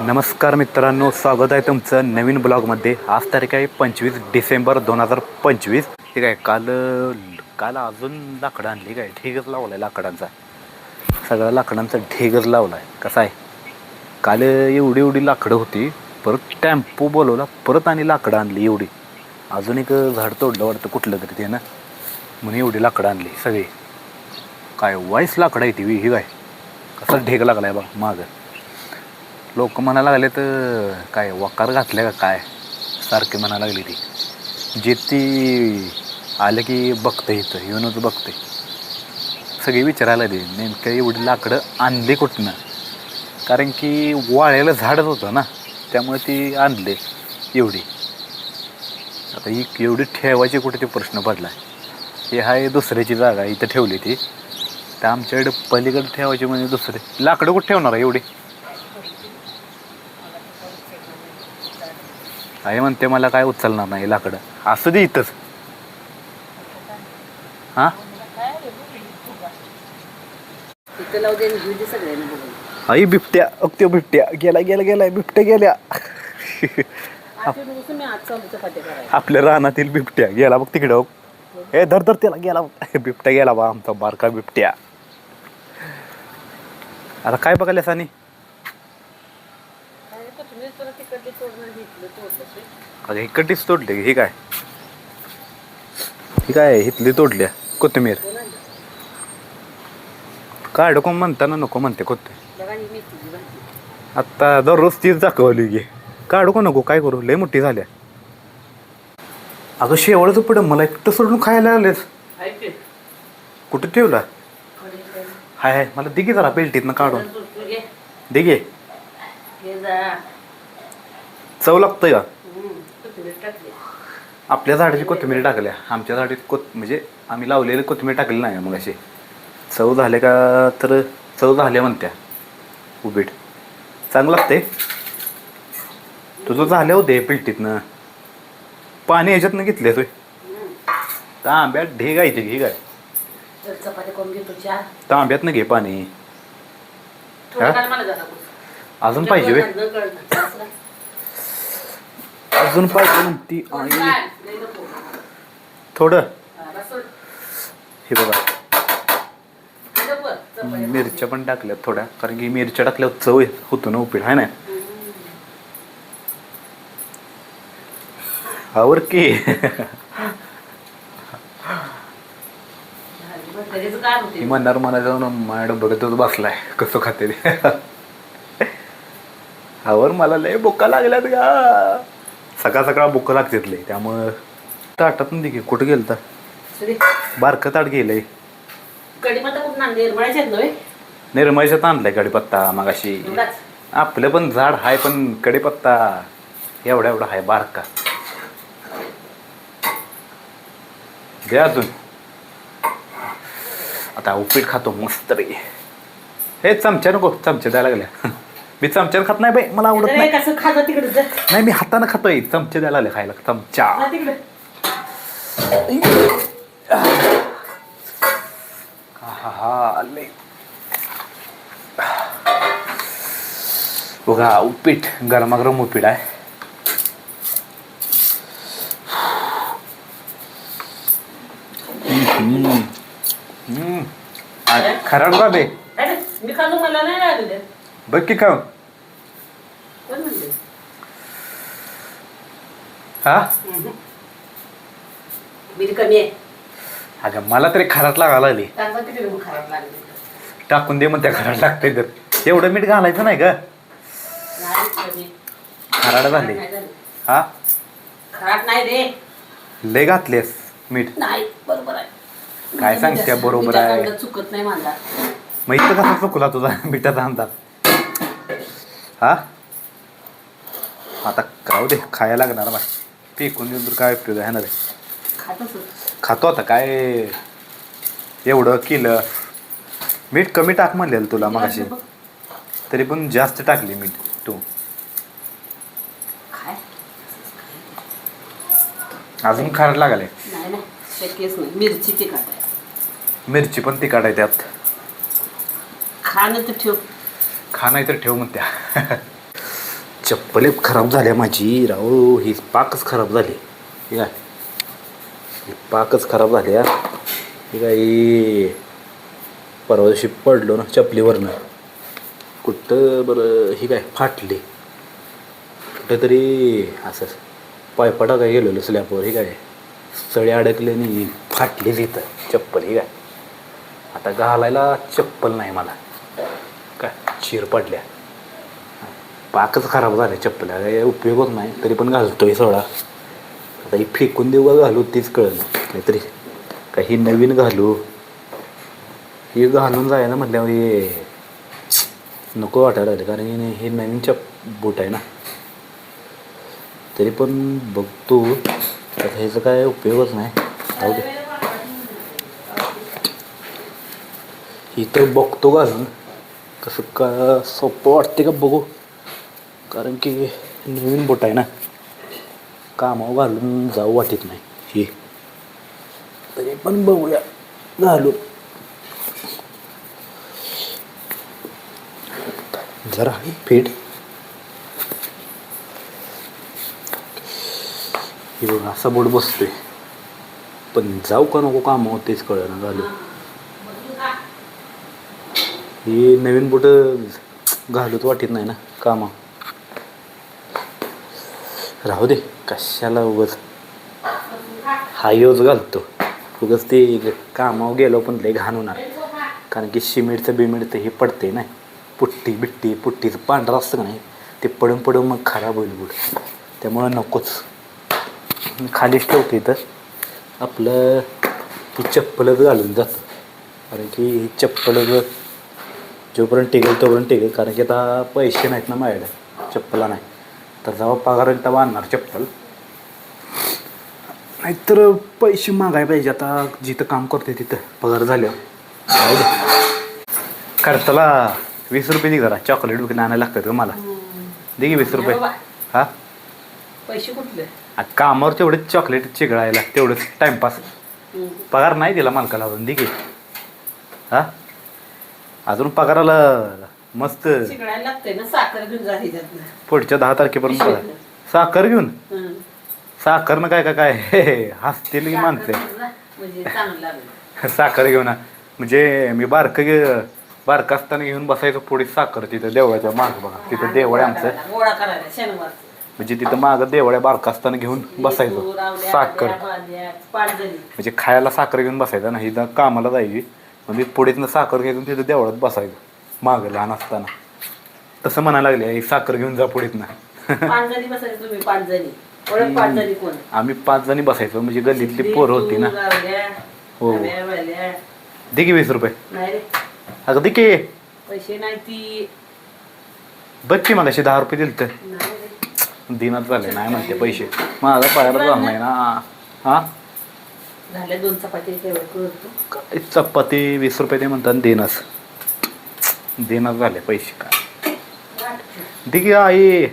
नमस्कार मित्रांनो स्वागत आहे तुमचं नवीन ब्लॉगमध्ये. आज तारीख आहे पंचवीस डिसेंबर दोन हजार पंचवीस. ठीक आहे काल काल अजून लाकडं आणली काय? ढेगच लावला आहे लाकडांचा. सगळ्या लाकडांचा ढेगच लावला आहे कसा आहे? काल एवढी एवढी लाकडं होती परत टॅम्पो बोलवला परत आणि लाकडं आणली एवढी. अजून एक झाड तोडलं वाटतं कुठलं तरी ते ना. म्हणून एवढी लाकडं आणली सगळी. काय वाईस लाकडं आहे ती ही काय? कसा ढेग लागला आहे बा मागं. लोक म्हणायला लागले तर काय वकार घातले का काय? सारखे म्हणायला लागली ती. जे ती आलं की बघतं इथं येऊनच बघते. सगळी विचारायला दे नेमकं एवढी लाकडं आणली कुठनं? कारण की वाळ्याला झाडच होतं ना त्यामुळे ती आणले एवढी. आता ही एवढी ठेवायची कुठे ते प्रश्न पडला हे आहे दुसऱ्याची जागा इथं ठेवली ती. तर आमच्याकडे पलीकडे ठेवायची म्हणजे दुसरे. लाकडं कुठं ठेवणार आहे एवढी? आई म्हणते मला काय उचलणार नाही लाकडं. असं दे इथंच. हां? तिथं लावू दे आणि घेऊ दे सगळ्यांना बघून. आई बिबट्या अगत्यो बिबट्या. गेला गेला गेला बिबट्या गेल्या. आज बसून मी आज चालू चपात्या करायला. आपल्या रानातील बिबट्या. गेला बघ तिकडे बघ. ए धर धर त्याला. गेला बघ. बिबट्या गेला बा आमचा बारका बिबट्या. आता काय बघायला सानी काय तर तुम्ही तुला तिकडे तोडणं घेतलं तोडलं अगं इकडलीच तोडली ही काय? ही काय इथली तोडल्या कोथिंबीर. काढ कोण म्हणताना नको म्हणते कोथिंबीर आता आत्ता दररोज तीच दाखवली गे काढू का नको काय करू? लय मोठी झाल्या अगं शेवळचं पुढं मला एकटं सोडून खायला आलेस. कुठं ठेवला? हाय हाय मला दिघे जरा पेल्टीतनं काढून. दिघे चव लागतंय का? आपल्या झाडाची कोथिंबीर टाकल्या. आमच्या झाडीत कोथ म्हणजे आम्ही लावलेली कोथिंबीर टाकली नाही मग अशी चव झाले का तर चव झाल्या म्हणत्या. उबीट चांगलं लागते तुझं झालं होते पिलटीतनं पाणी ह्याच्यातनं घेतले तू तांब्यात ढेगायचे घे काय? तांब्यातनं घे पाणी. अजून पाहिजे वे न कळणार असं काय? अजून पाहिजे म्हणती आणि आई. थोडं. हे बघा. मिरच्या पण टाकल्यात थोड्या कारण की मिरच्या टाकल्यावर चव होतो ना उपीट आहे ना? आवर की. म्हणणार मला जाऊन मॅडम बघतच बसलाय कसं खाते ते. आवर मला लय बुक्का लागल्यात का सकाळ सकाळ बुक्का लागतात लय त्यामुळं ताटातून दे की कुठं गेलं तर बारकं ताट गेलंय. कढीपत्ता कुठून आणले आहेत ना आणलाय कडीपत्ता मागाशी. एवढाच. आपलं पण झाड हाय पण कडीपत्ता एवढा एवढा हाय बारका. दे अजून. आता उपीट खातो मस्त रे. हे चमच्या नको चमचे द्यायला लागल्या. मी चमच्यानं खात नाही बाई मला आवडत नाही कसं खाजा तिकडे जा. नाही मी हातानं खातोय. चमचे द्यायला लागले खायला चमचा. जा तिकडे. हा लय. बघा उपीट गरमागरम उपीट आहे. खराब का बे मी खाल्लो मला नाही लागले. बघ की खाऊ कोण म्हणले हा? अगं मला तरी खराट लागायला लागले. टाकून दे मग त्या खराट लागतंय तर. एवढं मीठ घालायचं नाही कमी खराड झाले. हा? खराब नाही रे लय घातलेस मीठ. नाही बरोबर आहे. काय सांगते बरोबर आहे? मग इथं कसा चुकला तुझा मिठाचा अंदाज? हा? आता खाऊ दे खायला लागणार बा फेकून देऊन तर काय उपयोग आहे ना रे? खातो आता काय? एवढं केलं. मीठ कमी टाक म्हणलेलं तुला मग अशी तरी पण जास्त टाकली मीठ तू. अजून खारट लागले. मिरची पण तिखट आहे त्यात. खा नाही तर ठेव. खा नाही तर ठेव म्हणत्या. चप्पल एक खराब झाल्या माझी. राहू ही पाकच खराब झाली. ठीक आहे ही पाकच खराब झाल्या ठीक आहे परवा दिवशी पडलो ना चपलीवरनं. कुठं बरं ही काय फाटली. कुठेतरी असं पायपा काय गेलेलो स्लॅपवर ही काय सळी अडकले आणि फाटली इथं चप्पल ही काय आता घालायला चप्पल नाही मला. शिर पडल्या. पाकच खराब झाले चप्पल. काय उपयोगच नाही. तरी पण घालतोय सोडा. आता ही फेकून देऊ का घालू तीच कळलं नाहीतरी काही नवीन घालू. हे घालून जायला म्हटल्यावर हे नको वाटायला लागले. कारण हे- नवीन चप बूट आहे ना. तरी पण बघतो. ह्याचा काय उपयोगच नाही. जाऊ दे. ही तर बघतो घालून. कसं का सोपं वाटते का बघू. कारण की नवीन बोट आहे ना. कामावर घालून जाऊ वाटत नाही. हे तरी पण बघूया. घालून जरा आहे फिट हे बघ असा बोट बसतोय. पण जाऊ का नको कामावर तेच कळलं ना घालू. ही नवीन बुट घालूत वाटत नाही ना कामा. राहू दे कशाला उगच. हा योज घालतो. उगच ते कामावर गेलो पण लय घाण होणार. कारण की शिमेटचं बिमिडचं हे पडते नाही पुट्टी बिट्टी पुट्टीचं पांढरं असतं का नाही ते पडून पडून मग खराब होईल बुट. त्यामुळं नकोच. खालीच ठेवते तर आपलं ती चप्पलच घालून जातं कारण की ही चप्पलच जोपर्यंत टिकेल तोपर्यंत टिकेल. कारण की आता पैसे नाहीत ना माझ्याकडे. चप्पला नाही तर जेव्हा पगार होईल तेव्हा आणणार चप्पल. नाहीतर पैसे मागाय पाहिजे. आता जिथं काम करते तिथं पगार झाल्यावर. खर्चाला वीस रुपये दे जरा. चॉकलेट वगैरे आणायला लागतात का मला. दे की वीस रुपये. हा? पैसे कुठले? आ, कामावर तेवढेच चॉकलेट चिघळायला तेवढंच टाइमपास. पगार नाही दिला मालकाला अजून. दे की. हा? अजून पगाराला मस्त. शिकडायला लागतंय ना साखर घेऊन जा ह्याच्यातनं. पुढच्या दहा तारखेपर्यंत पगार. साखर घेऊन? हं. साखरनं काय काय? काय हसतील की माणसं. साखर म्हणजे चांगलं लागलं. साखर घेऊन आ. म्हणजे मी बारकं बारकं असताना घेऊन बसायचो पुढे साखर तिथं देवळाच्या मागं बघा. तिथं देवळ आहे आमचं. गोळा करायला शनिवार म्हणजे तिथं मागं देवळ्या बारकं असताना घेऊन बसायचो. साखर. म्हणजे खायला साखर घेऊन बसायचं ना हिथं कामाला जायची. मग मी पुढेच साखर घेऊन तिथं देवळात बसायचो. मागं लहान असताना. तसं म्हणायला लागले ही साखर घेऊन जा पुढेत ना पाणजणी बसायचं तुम्ही पाणजणी ओळख पाणजणी कोण? आम्ही पाच जणी बसायचो म्हणजे गल्लीतली पोरं होती ना. हो. हो दे की वीस रुपये. नाही रे. अगं दे की. पैसे नाही ती. बघ की मला दहा रुपये दिले तर नाही रे. दिनात झाले नाही म्हणते पैसे. माझा पगार झाला नाही ना. हा? झाल्या दोन चपाती काय चपाती वीस रुपये ते म्हणतात देनच देनच झाले पैसे काय? दे आई.